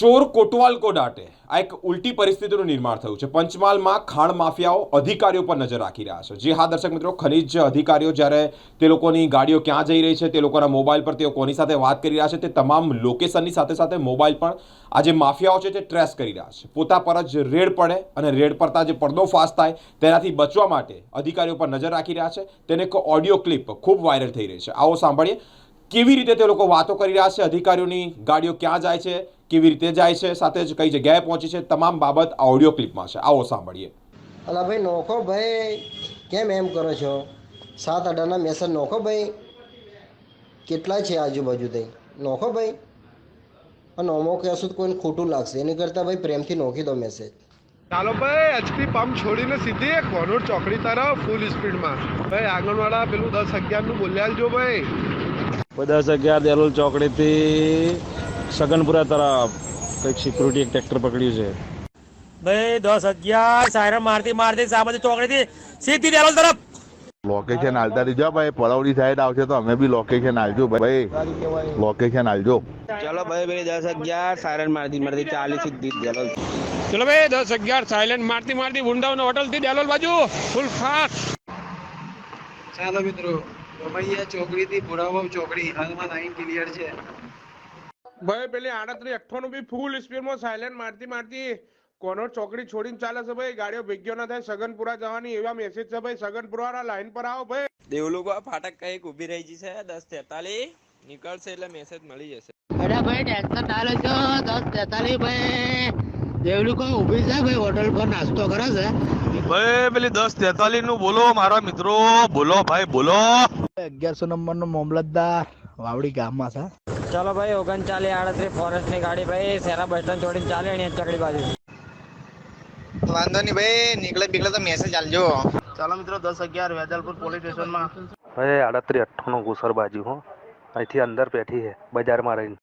ચોર કોટવાલ કો ડાટે. આ એક ઉલટી પરિસ્થિતિનું નિર્માણ થયું છે. પંચમહાલમાં ખાણ માફિયાઓ અધિકારીઓ પર નજર રાખી રહ્યા છે. જે હા, દર્શક મિત્રો, ખનીજ અધિકારીઓ જ્યારે તે લોકોની ગાડીઓ ક્યાં જઈ રહી છે, તે લોકોના મોબાઈલ પર તેઓ કોની સાથે વાત કરી રહ્યા છે, તે તમામ લોકેશનની સાથે સાથે મોબાઈલ પણ આ જે માફિયાઓ છે તે ટ્રેસ કરી રહ્યા છે. પોતા પર જ રેડ પડે અને રેડ પડતા જે પડદો ફાસ્ટ થાય તેનાથી બચવા માટે અધિકારીઓ પર નજર રાખી રહ્યા છે. તેને એક ઓડિયો ક્લિપ ખૂબ વાયરલ થઈ રહી છે. આવો સાંભળીએ કેવી રીતે તે લોકો વાતો કરી રહ્યા છે, અધિકારીઓની ગાડીઓ ક્યાં જાય છે કેવી રીતે જાય છે સાથે જ કઈ જગ્યાએ પહોંચી છે તમામ બાબત આ ઓડિયો ક્લિપમાં છે. આવો સાંભળીએ. અલા ભાઈ નોખો ભાઈ કેમ એમ કરો છો? સાત અઢારના મેસેજ નોખો ભાઈ. કેટલા છે આજુબાજુ થઈ નોખો ભાઈ? અને નોમો કહેશો તો કોઈને ખોટું લાગશે? એની કરતાં ભાઈ પ્રેમથી નોખી દો મેસેજ ચાલો ભાઈ એચપી પંપ છોડીને સીધી કોનોર ચોકડી તરફ ફૂલ સ્પીડમાં ભાઈ આગળવાળા પેલું દસ અગિયારનું બોલ્યા જો ભાઈ દસ અગિયાર દેલોલ ચોકડીથી સગનપુરા તરફ કંઈક સિક્યુરિટી એક ટ્રેક્ટર પકડ્યું છે. ભાઈ દસ અગિયાર સાયરન મારતી મારતી સામાજિક ચોકડીથી સીધી ડેલોલ તરફ. લોકેશન હાલતા રહીજો ભાઈ પલાવડી સાઈડ આવશે તો અમે બી લોકેશન હાલજો ભાઈ. લોકેશન હાલજો. ચલો ભાઈ ભાઈ દસ અગિયાર સાયરન મારતી મારતી ચાલીસ સીધી ચલો ચલો ભાઈ દસ અગિયાર સાયલેન્ટ મારતી મારતી વૃંદાવન હોટલથી ડેલોલ બાજુ. ફૂલ ફાસ્ટ ચાલો મિત્રો રમૈયા ચોકડીથી ભોળાભાવ ચોકડી હાલમાં નાઇન ક્લિયર છે. ભાઈ પેલી આડત્રીસ અઠ્ઠાણું બી ફૂલ સ્પીડમાં સાયલેન્ટ મારતી મારતી કોનો ચોકડી છોડીને ચાલે છે ભાઈ? ગાડીઓ ભેગ્યો ના થાય સગનપુરા જવાની એવા મેસેજ છે ભાઈ. સગનપુરા લાઈન પર આવો ભાઈ. દેવલુકો ફાટક કંઈક ઊભી રહી ગઈ છે દસ તેતાલીસ. નીકળશે એટલે મેસેજ મળી જશે. અરે ભાઈ ટેન્શન ના લેજો દસ તેતાલીસ ભાઈ. દેવલું કોઈ ઊભી છે ભાઈ હોટલ પર નાસ્તો કરે છે. ભાઈ પેલી દસ તેતાલીસનું બોલો મારા મિત્રો. બોલો ભાઈ બોલો. અગિયારસો નંબર નો મામલતદાર વાવડી ગામમાં છે. ચલો ભાઈ ઓગણચાલીસ આડત્રીસ ફોરેસ્ટની ગાડી ભાઈ સેરા બસ સ્ટેન્ડ છોડીને ચાલે અહીંયા ચકડી બાજુ. વાંધો નહીં ભાઈ નીકળે બીકળે તો મેસેજ આલજો ચાલો મિત્રો દસ અગિયાર વેજલપુર પોલીસ સ્ટેશનમાં ભાઈ આડત્રીસ અઠ્ઠાણું ઘુસર બાજુ હો. અહીંથી અંદર બેઠી છે બજારમાં રહીને.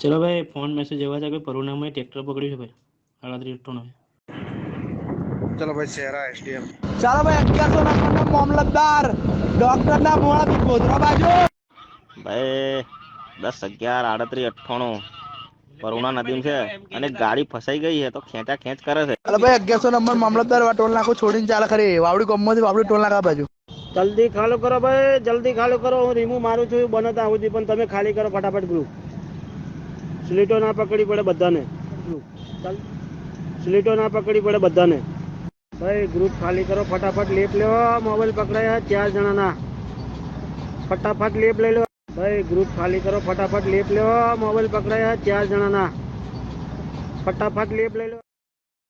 ચલો ભાઈ ફોન મેસેજ એવા છે કે પરુણામાં ટ્રેક્ટર પકડ્યું છે ભાઈ. આડત્રીસ અઠ્ઠાણું. ચલો ભાઈ શેરા એસડીએમ ચાલો ભાઈ અગિયારસો ના નો મામલતદાર ડોક્ટર ના મોડા ગોધરા બાજુ. ભાઈ દસ અગિયાર આડત્રીસ અઠ્ઠાણું. કરુણા નદીમ છે. અને ગાડી ફસાઈ ગઈ છે તો ખેંચા ખેંચ કરે છે. ચાલો ભાઈ અગિયારસો નંબર મામલતદાર ટોલ નાખો છોડીને ચાલે ખરી. વાવડી ગામમાંથી વાવડી ટોલ નાખા બાજુ. જલ્દી ખાલી કરો ભાઈ જલ્દી ખાલી કરો. હું રીમું મારું છું બને ત્યાં સુધી પણ તમે ખાલી કરો ફટાફટ ગ્રુપ. સ્લીટો ના પકડી પડે બધાને. સ્લીટો ના પકડી પડે બધાને. ભાઈ ગ્રુપ ખાલી કરો ફટાફટ લેપ લેવા. મોબાઈલ પકડાયા ચાર જણાના. ફટાફટ લેપ લઈ લો. ભાઈ ગ્રુપ ખાલી કરો, ફટાફટ લેપ લેવો. મોબાઈલ પકડાયા, ચાર જણાના. ફટાફટ લેપ લઈ લો.